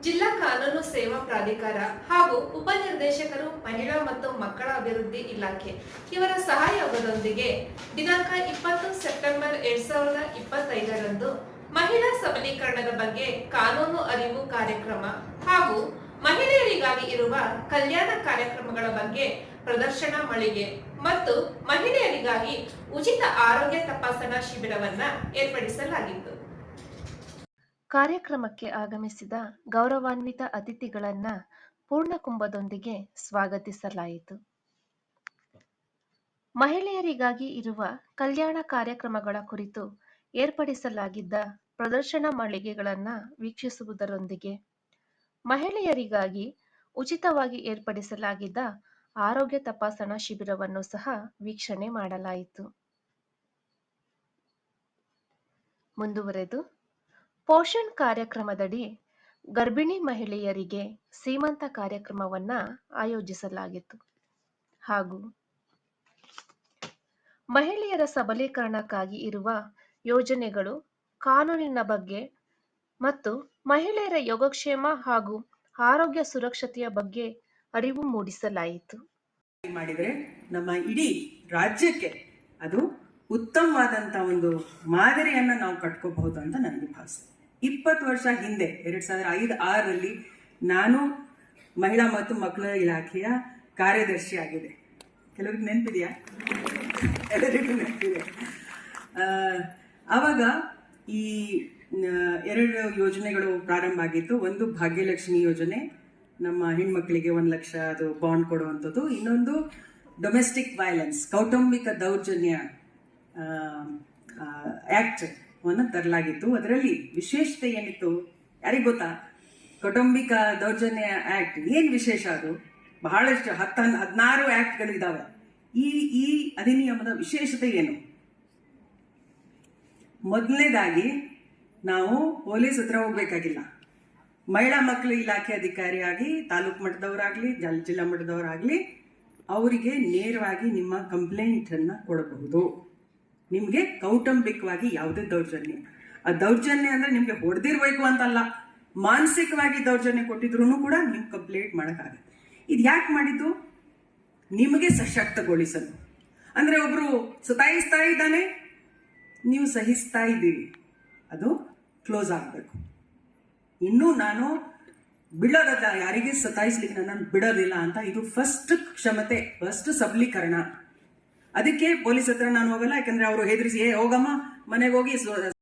ಜಿಲ್ಲಾ ಕಾನೂನು ಸೇವಾ ಪ್ರಾಧಿಕಾರ ಹಾಗೂ ಉಪನಿರ್ದೇಶಕರು ಮಹಿಳಾ ಮತ್ತು ಮಕ್ಕಳ ಅಭಿವೃದ್ಧಿ ಇಲಾಖೆ ಇವರ ಸಹಯೋಗದೊಂದಿಗೆ ದಿನಾಂಕ ಇಪ್ಪತ್ತು ಸೆಪ್ಟೆಂಬರ್ ಎರಡ್ ಸಾವಿರದ ಇಪ್ಪತ್ತೈದರಂದು ಮಹಿಳಾ ಸಬಲೀಕರಣದ ಬಗ್ಗೆ ಕಾನೂನು ಅರಿವು ಕಾರ್ಯಕ್ರಮ ಹಾಗೂ ಮಹಿಳೆಯರಿಗಾಗಿ ಇರುವ ಕಲ್ಯಾಣ ಕಾರ್ಯಕ್ರಮಗಳ ಬಗ್ಗೆ ಪ್ರದರ್ಶನ ಮಳಿಗೆ ಮತ್ತು ಮಹಿಳೆಯರಿಗಾಗಿ ಉಚಿತ ಆರೋಗ್ಯ ತಪಾಸಣಾ ಶಿಬಿರವನ್ನ ಏರ್ಪಡಿಸಲಾಗಿತ್ತು. ಕಾರ್ಯಕ್ರಮಕ್ಕೆ ಆಗಮಿಸಿದ ಗೌರವಾನ್ವಿತ ಅತಿಥಿಗಳನ್ನ ಪೂರ್ಣಕುಂಭದೊಂದಿಗೆ ಸ್ವಾಗತಿಸಲಾಯಿತು. ಮಹಿಳೆಯರಿಗಾಗಿ ಇರುವ ಕಲ್ಯಾಣ ಕಾರ್ಯಕ್ರಮಗಳ ಕುರಿತು ಏರ್ಪಡಿಸಲಾಗಿದ್ದ ಪ್ರದರ್ಶನ ಮಳಿಗೆಗಳನ್ನ ವೀಕ್ಷಿಸುವುದರೊಂದಿಗೆ ಮಹಿಳೆಯರಿಗಾಗಿ ಉಚಿತವಾಗಿ ಏರ್ಪಡಿಸಲಾಗಿದ್ದ ಆರೋಗ್ಯ ತಪಾಸಣಾ ಶಿಬಿರವನ್ನು ಸಹ ವೀಕ್ಷಣೆ ಮಾಡಲಾಯಿತು. ಮುಂದುವರೆದು, ಪೋಷಣ್ ಕಾರ್ಯಕ್ರಮದಡಿ ಗರ್ಭಿಣಿ ಮಹಿಳೆಯರಿಗೆ ಸೀಮಂತ ಕಾರ್ಯಕ್ರಮವನ್ನ ಆಯೋಜಿಸಲಾಗಿತ್ತು. ಹಾಗೂ ಮಹಿಳೆಯರ ಸಬಲೀಕರಣಕ್ಕಾಗಿ ಇರುವ ಯೋಜನೆಗಳು ಕಾನೂನಿನ ಬಗ್ಗೆ ಮತ್ತು ಮಹಿಳೆಯರ ಯೋಗಕ್ಷೇಮ ಹಾಗೂ ಆರೋಗ್ಯ ಸುರಕ್ಷತೆಯ ಬಗ್ಗೆ ಅರಿವು ಮೂಡಿಸಲಾಯಿತು. ಮಾಡಿದರೆ ನಮ್ಮ ಇಡೀ ರಾಜ್ಯಕ್ಕೆ ಅದು ಉತ್ತಮವಾದಂತ ಒಂದು ಮಾದರಿಯನ್ನ ನಾವು ಕಟ್ಕೋಬಹುದು ಅಂತ ನನಗೆ ಭಾವಿಸ್ತದೆ ಇಪ್ಪತ್ತು ವರ್ಷ ಹಿಂದೆ, ಎರಡ್ ಸಾವಿರದ ಐದು ಆರರಲ್ಲಿ ನಾನು ಮಹಿಳಾ ಮತ್ತು ಮಕ್ಕಳ ಇಲಾಖೆಯ ಕಾರ್ಯದರ್ಶಿ ಆಗಿದೆ ಕೆಲವ್ರಿಗೆ ನೆನಪಿದೆಯಾ? ಎಲ್ಲರಿಗೂ ನೆನಪಿದೆ. ಆವಾಗ ಈ ಎರಡು ಯೋಜನೆಗಳು ಪ್ರಾರಂಭ ಆಗಿತ್ತು. ಒಂದು ಭಾಗ್ಯಲಕ್ಷ್ಮಿ ಯೋಜನೆ ನಮ್ಮ ಹೆಣ್ಮಕ್ಳಿಗೆ ಒಂದು ಲಕ್ಷ ಅದು ಬಾಂಡ್ ಕೊಡುವಂಥದ್ದು. ಇನ್ನೊಂದು ಡೊಮೆಸ್ಟಿಕ್ ವೈಲೆನ್ಸ್ ಕೌಟುಂಬಿಕ ದೌರ್ಜನ್ಯ ಆಕ್ಟ್ ಅನ್ನು ತರಲಾಗಿತ್ತು. ಅದರಲ್ಲಿ ವಿಶೇಷತೆ ಏನಿತ್ತು? ಯಾರಿಗೆ ಗೊತ್ತಾ? ಕೌಟುಂಬಿಕ ದೌರ್ಜನ್ಯ ಆಕ್ಟ್ ಏನು ವಿಶೇಷ ಅದು? ಬಹಳಷ್ಟು ಹತ್ತ ಹದಿನಾರು ಆ್ಯಕ್ಟ್ಗಳಿದ್ದಾವೆ ಈ ಈ ಅಧಿನಿಯಮದ ವಿಶೇಷತೆ ಏನು? ಮೊದಲನೇದಾಗಿ ನಾವು ಪೊಲೀಸ್ ಹತ್ರ ಹೋಗ್ಬೇಕಾಗಿಲ್ಲ. ಮಹಿಳಾ ಮಕ್ಕಳ ಇಲಾಖೆ ಅಧಿಕಾರಿಯಾಗಿ ತಾಲೂಕು ಮಟ್ಟದವರಾಗಲಿ ಜಲ್ ಜಿಲ್ಲಾ ಮಟ್ಟದವರಾಗಲಿ, ಅವರಿಗೆ ನೇರವಾಗಿ ನಿಮ್ಮ ಕಂಪ್ಲೇಂಟ್ ಅನ್ನ ಕೊಡಬಹುದು. ನಿಮಗೆ ಕೌಟುಂಬಿಕವಾಗಿ ಯಾವುದೇ ದೌರ್ಜನ್ಯ. ಆ ದೌರ್ಜನ್ಯ ಅಂದ್ರೆ ನಿಮಗೆ ಹೊಡೆದಿರ್ಬೇಕು ಅಂತಲ್ಲ. ಮಾನಸಿಕವಾಗಿ ದೌರ್ಜನ್ಯ ಕೊಟ್ಟಿದ್ರು ಕೂಡ ನೀವು ಕಂಪ್ಲೇಂಟ್ ಮಾಡೋಕ್ಕಾಗತ್ತೆ ಇದು ಯಾಕೆ ಮಾಡಿದ್ದು? ನಿಮಗೆ ಸಶಕ್ತಗೊಳಿಸಲು. ಅಂದ್ರೆ ಒಬ್ಬರು ಸತಾಯಿಸ್ತಾ ಇದ್ದಾನೆ, ನೀವು ಸಹಿಸ್ತಾ ಇದ್ದೀರಿ. ಅದು ಕ್ಲೋಸ್ ಆಗಬೇಕು. ಇನ್ನೂ ನಾನು ಬಿಡೋದ ಯಾರಿಗೆ ಸತಾಯಿಸ್ಲಿಕ್ಕೆ ನಾನು ಬಿಡೋದಿಲ್ಲ ಅಂತ ಇದು ಫಸ್ಟ್ ಕ್ಷಮತೆ ಫಸ್ಟ್ ಸಬಲೀಕರಣ. ಅದಕ್ಕೆ ಪೊಲೀಸ್ ಹತ್ರ ನಾನು ಹೋಗಲ್ಲ, ಯಾಕಂದ್ರೆ ಅವರು ಹೆದರಿಸಿ, ಏ, ಹೋಗಮ್ಮ, ಮನೆಗೆ ಹೋಗಿ